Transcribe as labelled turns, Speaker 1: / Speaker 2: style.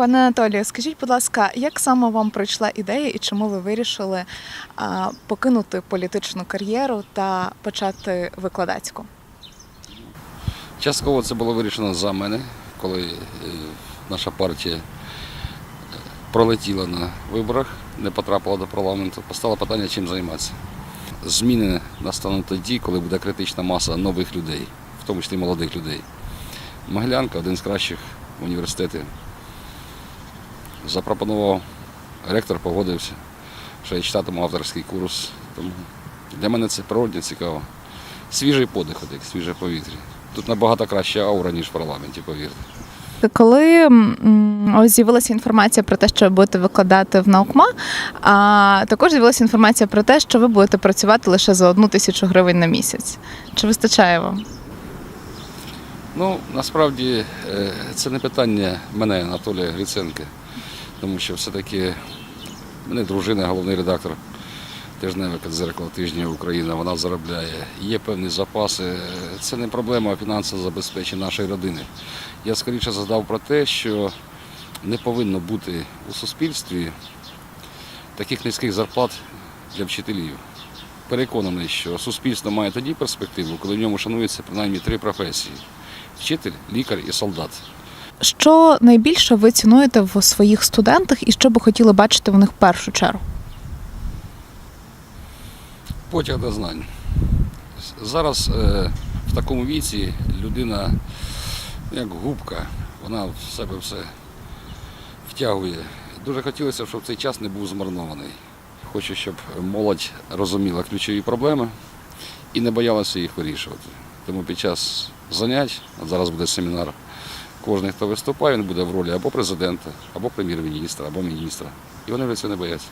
Speaker 1: Пане Анатолію, скажіть, будь ласка, як саме вам прийшла ідея і чому ви вирішили покинути політичну кар'єру та почати викладацьку?
Speaker 2: Частково це було вирішено за мене, коли е, наша партія е, пролетіла на виборах, не потрапила до парламенту, постало питання, чим займатися. Зміни настануть тоді, коли буде критична маса нових людей, в тому числі молодих людей. Могилянка один з кращих університетів. Запропонував, ректор погодився, що я читатиму авторський курс. Тому для мене це природно цікаво. Свіжий подих, як свіже повітря. Тут набагато краща аура, ніж в парламенті, повірте.
Speaker 1: Коли ось з'явилася інформація про те, що ви будете викладати в наукма, а також з'явилася інформація про те, що ви будете працювати лише за одну тисячу гривень на місяць. Чи вистачає вам?
Speaker 2: Ну, насправді е, це не питання мене, Анатолія Гриценка, тому що все-таки мене дружина, головний редактор тижневика дзеркало тижня Україна, вона заробляє. Є певні запаси. Це не проблема фінансового забезпечення нашої родини. Я скоріше задав про те, що не повинно бути у суспільстві таких низьких зарплат для вчителів. Переконаний, що суспільство має тоді перспективу, коли в ньому шанується принаймні три професії вчитель, лікар і солдат.
Speaker 1: Що найбільше ви цінуєте в своїх студентах і що би хотіли бачити в них в першу чергу?
Speaker 2: Потяг до знань. Зараз е, в такому віці людина як губка, вона в себе все втягує. Дуже хотілося, щоб цей час не був змарнований. Хочу, щоб молодь розуміла ключові проблеми і не боялася їх вирішувати. Тому під час занять, зараз буде семінар, кожен, хто виступає, він буде в ролі або президента, або прем'єр-міністра, або міністра. І вони вже цього не бояться.